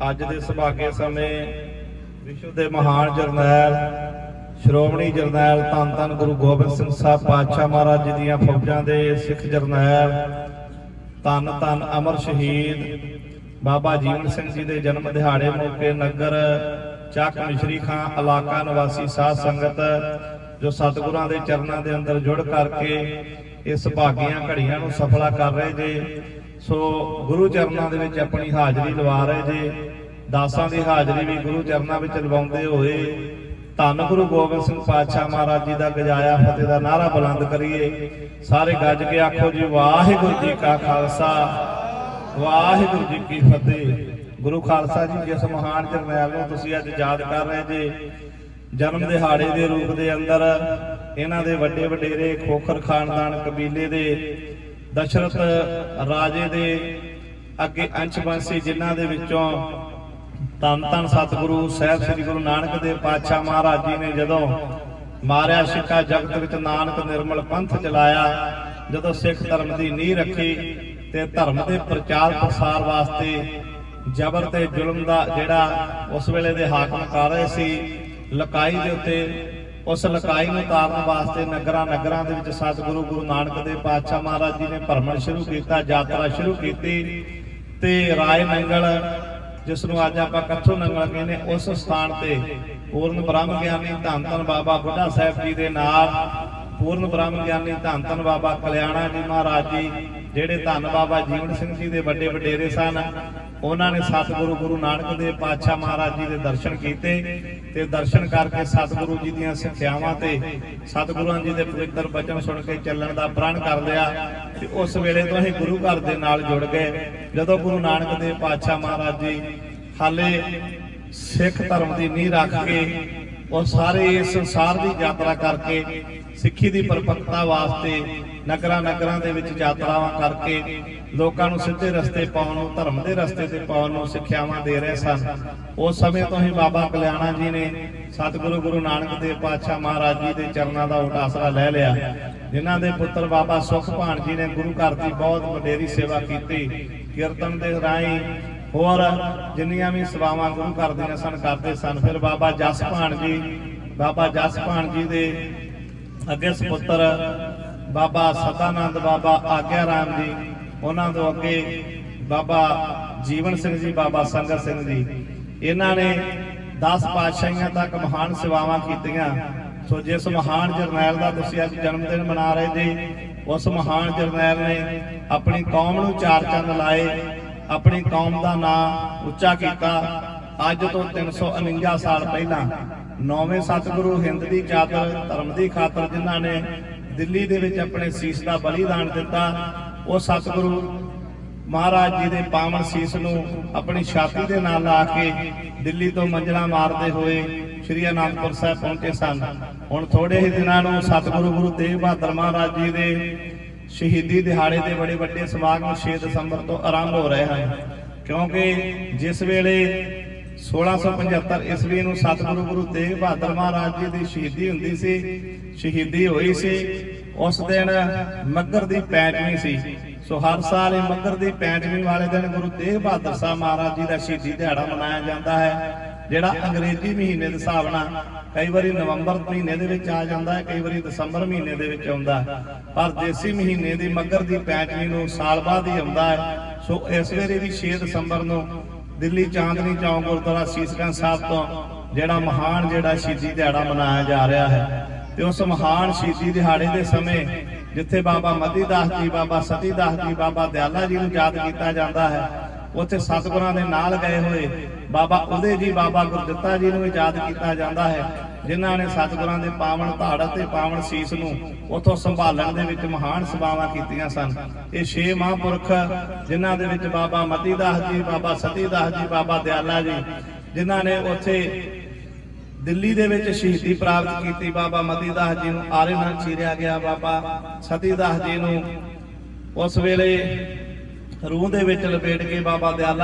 ਅੱਜ ਦੇ ਸੁਭਾਗੇ ਸਮੇਂ ਵਿਸ਼ਵ ਦੇ ਮਹਾਨ ਜਰਨੈਲ, ਸ਼੍ਰੋਮਣੀ ਜਰਨੈਲ ਧੰਨ ਧੰਨ ਗੁਰੂ ਗੋਬਿੰਦ ਸਿੰਘ ਸਾਹਿਬ ਪਾਤਸ਼ਾਹ ਮਹਾਰਾਜ ਜੀ ਦੀਆਂ ਫੌਜਾਂ ਦੇ ਸਿੱਖ ਜਰਨੈਲ, ਧੰਨ ਧੰਨ ਅਮਰ ਸ਼ਹੀਦ ਬਾਬਾ ਜੀਵਨ ਸਿੰਘ ਜੀ ਦੇ ਜਨਮ ਦਿਹਾੜੇ ਮੌਕੇ ਨਗਰ ਚੱਕ ਮਿਸ਼ਰੀ ਖਾਂ ਇਲਾਕਾ ਨਿਵਾਸੀ ਸਾਧ ਸੰਗਤ ਜੋ ਸਤਿਗੁਰਾਂ ਦੇ ਚਰਨਾਂ ਦੇ ਅੰਦਰ ਜੁੜ ਕਰਕੇ ਇਸ ਭਾਗੀਆਂ ਘੜੀਆਂ ਨੂੰ ਸਫਲਾ ਕਰ ਰਹੇ ਜੇ। ਸੋ ਗੁਰੂ ਚਰਨਾਂ ਦੇ ਵਿੱਚ ਆਪਣੀ ਹਾਜ਼ਰੀ ਲਵਾ ਰਹੇ ਜੇ। ਦਾਸਾਂ ਦੀ ਹਾਜ਼ਰੀ ਵੀ ਗੁਰੂ ਚਰਨਾਂ ਵਿੱਚ ਲਵਾਉਂਦੇ ਹੋਏ ਧੰਨ ਗੁਰੂ ਗੋਬਿੰਦ ਸਿੰਘ ਪਾਤਸ਼ਾਹ ਮਹਾਰਾਜ ਜੀ ਦਾ ਗਜਾਇਆ ਫਤਿਹ ਦਾ ਨਾਰਾ ਬੁਲੰਦ ਕਰੀਏ। ਸਾਰੇ ਗੱਜ ਕੇ ਆਖੋ ਜੀ, ਵਾਹਿਗੁਰੂ ਜੀ ਕਾ ਖਾਲਸਾ, ਵਾਹਿਗੁਰੂ ਜੀ ਕੀ ਫਤਿਹ। ਗੁਰੂ ਖਾਲਸਾ ਜੀ, ਜਿਸ ਮਹਾਨ ਜਰਨੈਲ ਨੂੰ ਤੁਸੀਂ ਅੱਜ ਯਾਦ ਕਰ ਰਹੇ ਜੇ ਜਨਮ ਦਿਹਾੜੇ ਦੇ ਰੂਪ ਦੇ ਅੰਦਰ ਇਹਨਾਂ ਦੇ ਵੱਡੇ ਵਡੇਰੇ ਖੋਖਰ ਖਾਨਦਾਨ ਕਬੀਲੇ ਦੇ ਦਸ਼ਰਥ ਰਾਜੇ ਦੇ ਅੱਗੇ ਅੰਸ਼ ਬੰਸੀ ਜਿਨ੍ਹਾਂ ਦੇ ਵਿੱਚੋਂ ਧੰਨ ਧੰਨ ਸਤਿਗੁਰੂ ਸਾਹਿਬ ਸ੍ਰੀ ਗੁਰੂ ਨਾਨਕ ਦੇਵ ਪਾਤਸ਼ਾਹ ਮਹਾਰਾਜ ਜੀ ਨੇ ਜਦੋਂ ਮਾਰਿਆ ਸਿੱਕਾ ਜਗਤ ਵਿੱਚ ਨਾਨਕ ਨਿਰਮਲ ਪੰਥ ਚਲਾਇਆ, ਜਦੋਂ ਸਿੱਖ ਧਰਮ ਦੀ ਨੀਂਹ ਰੱਖੀ ਤੇ ਧਰਮ ਦੇ ਪ੍ਰਚਾਰ ਪ੍ਰਸਾਰ ਵਾਸਤੇ ਜ਼ਬਰ ਤੇ ਜ਼ੁਲਮ ਦਾ ਜਿਹੜਾ ਉਸ ਵੇਲੇ ਦੇ ਹਾਕਮ ਕਰ ਰਹੇ ਸੀ ਲਕਾਈ ਦੇ ਉੱਤੇ, ਉਸ ਲਕਾਈ ਨੂੰ ਤਾਰਨ ਵਾਸਤੇ ਨਗਰਾਂ ਨਗਰਾਂ ਦੇ ਵਿੱਚ ਸਤਿਗੁਰੂ ਗੁਰੂ ਨਾਨਕ ਦੇਵ ਪਾਤਸ਼ਾਹ ਮਹਾਰਾਜ ਜੀ ਨੇ ਭਰਮਣ ਸ਼ੁਰੂ ਕੀਤਾ, ਯਾਤਰਾ ਸ਼ੁਰੂ ਕੀਤੀ ਤੇ ਰਾਏ ਮੰਗਲ, ਜਿਸ ਨੂੰ ਅੱਜ ਆਪਾਂ ਕੱਥੋਂ ਨੰਗਲ ਕਹਿੰਦੇ ਉਸ ਸਥਾਨ ਤੇ ਪੂਰਨ ਬ੍ਰਹਮ ਗਿਆਨੀ ਧੰਨ ਧੰਨ ਬਾਬਾ ਬੁੱਢਾ ਸਾਹਿਬ ਜੀ ਦੇ ਨਾਲ ਪੂਰਨ ਬ੍ਰਹਮ ਗਿਆਨੀ ਧੰਨ ਧੰਨ ਬਾਬਾ ਕਲਿਆਣਾ ਜੀ ਮਹਾਰਾਜ ਜੀ, ਜਿਹੜੇ ਧੰਨ ਬਾਬਾ ਜੀਵਨ ਸਿੰਘ ਜੀ ਦੇ ਵੱਡੇ ਵਡੇਰੇ ਸਨ ਉਹਨਾਂ ਨੇ ਸਤਿਗੁਰੂ ਗੁਰੂ ਨਾਨਕ ਦੇਵ ਪਾਤਸ਼ਾਹ ਮਹਾਰਾਜ ਜੀ ਦੇ ਦਰਸ਼ਨ ਕੀਤੇ ਤੇ ਦਰਸ਼ਨ ਕਰਕੇ ਸਤਿਗੁਰੂ ਜੀ ਦੀਆਂ ਸਿੱਖਿਆਵਾਂ ਤੇ ਸਤਿਗੁਰਾਂ ਜੀ ਦੇ ਪਵਿੱਤਰ ਬਚਨ ਸੁਣ ਕੇ ਚੱਲਣ ਦਾ ਪ੍ਰਣ ਕਰ ਲਿਆ ਤੇ ਉਸ ਵੇਲੇ ਤੋਂ ਹੀ ਗੁਰੂ ਘਰ ਦੇ ਨਾਲ ਜੁੜ ਗਏ। ਜਦੋਂ ਗੁਰੂ ਨਾਨਕ ਦੇਵ ਪਾਤਸ਼ਾਹ ਮਹਾਰਾਜ ਜੀ ਹਾਲੇ ਸਿੱਖ ਧਰਮ ਦੀ ਨੀਂਹ ਰੱਖ ਕੇ ਉਹ ਸਾਰੇ ਇਸ ਸੰਸਾਰ ਦੀ ਯਾਤਰਾ ਕਰਕੇ, ਸਿੱਖੀ ਦੀ ਪਰਪੱਕਤਾ ਵਾਸਤੇ ਨਗਰਾਂ ਨਗਰਾਂ ਦੇ ਵਿੱਚ ਯਾਤਰਾਵਾਂ ਕਰਕੇ ਲੋਕਾਂ ਨੂੰ ਸਿੱਧੇ ਰਸਤੇ ਪਾਉਣ ਨੂੰ, ਧਰਮ ਦੇ ਰਸਤੇ ਤੇ ਪਾਉਣ ਨੂੰ ਸਿੱਖਿਆਵਾਂ ਦੇ ਰਹੇ ਸਨ। ਉਸ ਸਮੇਂ ਤੋਂ ਹੀ ਬਾਬਾ ਕਲਿਆਣਾ ਜੀ ਨੇ ਸਤਿਗੁਰੂ ਗੁਰੂ ਨਾਨਕ ਦੇਵ ਪਾਤਸ਼ਾਹ ਮਹਾਰਾਜ ਜੀ ਦੇ ਚਰਨਾਂ ਦਾ ਉਟਾਸਰਾ ਲੈ ਲਿਆ, ਜਿਨ੍ਹਾਂ ਦੇ ਪੁੱਤਰ ਬਾਬਾ ਸੁਖਭਾਨ ਜੀ ਨੇ ਗੁਰੂ ਘਰ ਦੀ ਬਹੁਤ ਵਡੇਰੀ ਸੇਵਾ ਕੀਤੀ। ਕੀਰਤਨ ਦੇ ਰਾਹੀਂ ਹੋਰ ਜਿੰਨੀਆਂ ਵੀ ਸੇਵਾਵਾਂ ਗੁਰੂ ਘਰ ਦੀਆਂ ਸਨ, ਕਰਦੇ ਸਨ। ਫਿਰ ਬਾਬਾ ਜਸਪਾਨ ਜੀ, ਬਾਬਾ ਜਸਪਾਨ ਜੀ ਦੇ ਅੱਗੇ ਸੁਪੁੱਤਰ ਬਾਬਾ ਸਦਾਨੰਦ ਬਾਬਾ ਆਗਿਆ ਰਾਮ ਜੀ, ਉਹਨਾਂ ਤੋਂ ਅੱਗੇ ਬਾਬਾ ਜੀਵਨ ਸਿੰਘ ਜੀ, ਬਾਬਾ ਸੰਗਤ ਸਿੰਘ ਜੀ। ਇਹਨਾਂ ਨੇ 10 ਪਾਤਸ਼ਾਹੀਆਂ ਤੱਕ ਮਹਾਨ ਸੇਵਾਵਾਂ ਕੀਤੀਆਂ। ਸੋ ਜਿਸ ਮਹਾਨ ਜਰਨੈਲ ਦਾ ਤੁਸੀਂ ਅੱਜ ਜਨਮ ਦਿਨ ਮਨਾ ਰਹੇ ਜੀ, ਉਸ ਮਹਾਨ ਜਰਨੈਲ ਨੇ ਆਪਣੀ ਕੌਮ ਨੂੰ ਚਾਰ ਚੰਦ ਲਾਏ। ਆਪਣੀ ਕੌਮ ਦਾ ਨਾਂ ਉੱਚਾ ਕੀਤਾ। ਅੱਜ ਤੋਂ 349 ਸਾਲ ਪਹਿਲਾਂ ਨੌਵੇਂ ਸਤਿਗੁਰੂ ਹਿੰਦ ਦੀ ਚਾਦਰ ਧਰਮ ਦੀ ਖਾਤਰ ਜਿਨ੍ਹਾਂ ਨੇ ਦਿੱਲੀ ਦੇ ਵਿੱਚ ਆਪਣੇ ਸੀਸ ਦਾ ਬਲੀਦਾਨ ਦਿੱਤਾ, ਉਹ ਸਤਿਗੁਰੂ ਮਹਾਰਾਜ ਜੀ ਦੇ ਪਾਵਨ ਸੀਸ ਨੂੰ ਆਪਣੀ ਛਾਤੀ ਦੇ ਨਾਲ ਲਾ ਕੇ ਦਿੱਲੀ ਤੋਂ ਮੰਜਣਾ ਮਾਰਦੇ ਹੋਏ ਸ਼੍ਰੀ ਅਨੰਦਪੁਰ ਸਾਹਿਬ ਪਹੁੰਚੇ ਸਨ। ਹੁਣ ਥੋੜੇ ਹੀ ਦਿਨਾਂ ਨੂੰ ਸਤਿਗੁਰੂ ਗੁਰੂ ਤੇਗ ਬਹਾਦਰ ਮਹਾਰਾਜ ਜੀ ਦੇ ਸ਼ਹੀਦੀ ਦਿਹਾੜੇ ਦੇ ਬੜੇ ਵੱਡੇ ਸਮਾਗਮ 6 ਦਸੰਬਰ ਤੋਂ ਆਰੰਭ ਹੋ ਰਹੇ ਹਨ। ਕਿਉਂਕਿ ਜਿਸ ਵੇਲੇ 1675 ਈਸਵੀ ਨੂੰ ਸਤਿਗੁਰੂ ਗੁਰੂ ਤੇਗ ਬਹਾਦਰ ਮਹਾਰਾਜ ਜੀ ਦੀ ਸ਼ਹੀਦੀ ਹੁੰਦੀ ਸੀ, ਸ਼ਹੀਦੀ ਹੋਈ ਸੀ, ਉਸ ਦਿਨ ਮੱਗਰ ਦੀ ਪੈਂਜਵੀਂ ਸੀ। ਸੋ ਹਰ ਸਾਲ ਇਹ ਮੱਗਰ ਦੀ ਪੈਂਜਵੀਂ ਵਾਲੇ ਦਿਨ ਗੁਰੂ ਤੇਗ ਬਹਾਦਰ ਸਾਹਿਬ ਮਹਾਰਾਜ ਜੀ ਦਾ ਸ਼ਹੀਦੀ ਦਿਹਾੜਾ ਮਨਾਇਆ ਜਾਂਦਾ ਹੈ। ਜਿਹੜਾ ਅੰਗਰੇਜ਼ੀ ਮਹੀਨੇ ਦੇ ਹਿਸਾਬ ਨਾਲ ਕਈ ਵਾਰੀ ਨਵੰਬਰ ਮਹੀਨੇ ਦੇ ਵਿੱਚ ਆ ਜਾਂਦਾ ਹੈ ਕਈ ਵਾਰੀ ਦਸੰਬਰ ਮਹੀਨੇ ਦੇ ਵਿੱਚ ਆਉਂਦਾ। ਹੈ ਪਰ ਦੇਸੀ ਮਹੀਨੇ ਦੀ ਮੱਗਰ ਦੀ ਪੈਂਚਵੀਂ ਨੂੰ ਸਾਲ ਬਾਅਦ ਹੀ ਆਉਂਦਾ ਹੈ। ਸੋ ਇਸ ਵੇਲੇ ਵੀ 6 ਦਸੰਬਰ ਨੂੰ ਦਿੱਲੀ ਚਾਂਦਨੀ ਚੌਂਕ ਗੁਰਦੁਆਰਾ ਸੀਸਗੰਜ ਸਾਹਿਬ ਤੋਂ ਜਿਹੜਾ ਮਹਾਨ ਜਿਹੜਾ ਸ਼ਹੀਦੀ ਦਿਹਾੜਾ ਮਨਾਇਆ ਜਾ ਰਿਹਾ ਹੈ ਤੇ ਉਸ ਮਹਾਨ ਸ਼ਹੀਦੀ ਦਿਹਾੜੇ ਦੇ ਸਮੇਂ ਜਿੱਥੇ ਬਾਬਾ ਮਦੀਦਾਸ ਜੀ, ਬਾਬਾ ਸਤੀਦਾਸ ਜੀ, ਬਾਬਾ ਦਿਆਲਾ ਜੀ ਨੂੰ ਯਾਦ ਕੀਤਾ ਜਾਂਦਾ ਹੈ। ਉੱਥੇ ਸਤਿਗੁਰਾਂ ਦੇ ਨਾਲ ਗਏ ਹੋਏ। ਬਾਬਾ ਉਦੇ ਜੀ, ਬਾਬਾ ਗੁਰਦਿੱਤਾ ਜੀ ਨੂੰ ਯਾਦ ਕੀਤਾ ਜਾਂਦਾ ਹੈ, ਜਿਨ੍ਹਾਂ ਨੇ ਸਤਿਗੁਰਾਂ ਦੇ ਪਾਵਨ ਧਾੜ ਅਤੇ ਪਾਵਨ ਸੀਸ ਨੂੰ ਉਥੋਂ ਸੰਭਾਲਣ ਦੇ ਵਿੱਚ ਮਹਾਨ ਸੇਵਾਵਾਂ ਕੀਤੀਆਂ ਸਨ। ਇਹ ਛੇ ਮਹਾਂਪੁਰਖ, ਜਿਨ੍ਹਾਂ ਦੇ ਵਿੱਚ ਬਾਬਾ ਮਤੀਦਾਸ ਜੀ, ਬਾਬਾ ਸਤੀਦਾਸ ਜੀ, ਬਾਬਾ ਦਿਆਲਾ ਜੀ, ਜਿਨ੍ਹਾਂ ਨੇ ਉੱਥੇ ਦਿੱਲੀ ਦੇ ਵਿੱਚ ਸ਼ਹੀਦੀ ਪ੍ਰਾਪਤ ਕੀਤੀ। ਬਾਬਾ ਮਤੀਦਾਸ ਜੀ ਨੂੰ ਆਰੇ ਨਾਲ ਚੀਰਿਆ ਗਿਆ। ਬਾਬਾ ਸਤੀਦਾਸ ਜੀ ਨੂੰ ਉਸ ਵੇਲੇ ਰੂਹ ਦੇ ਵਿੱਚ ਲਪੇਟ ਕੇ ਬਾਬਾ ਦਿਆਲਾ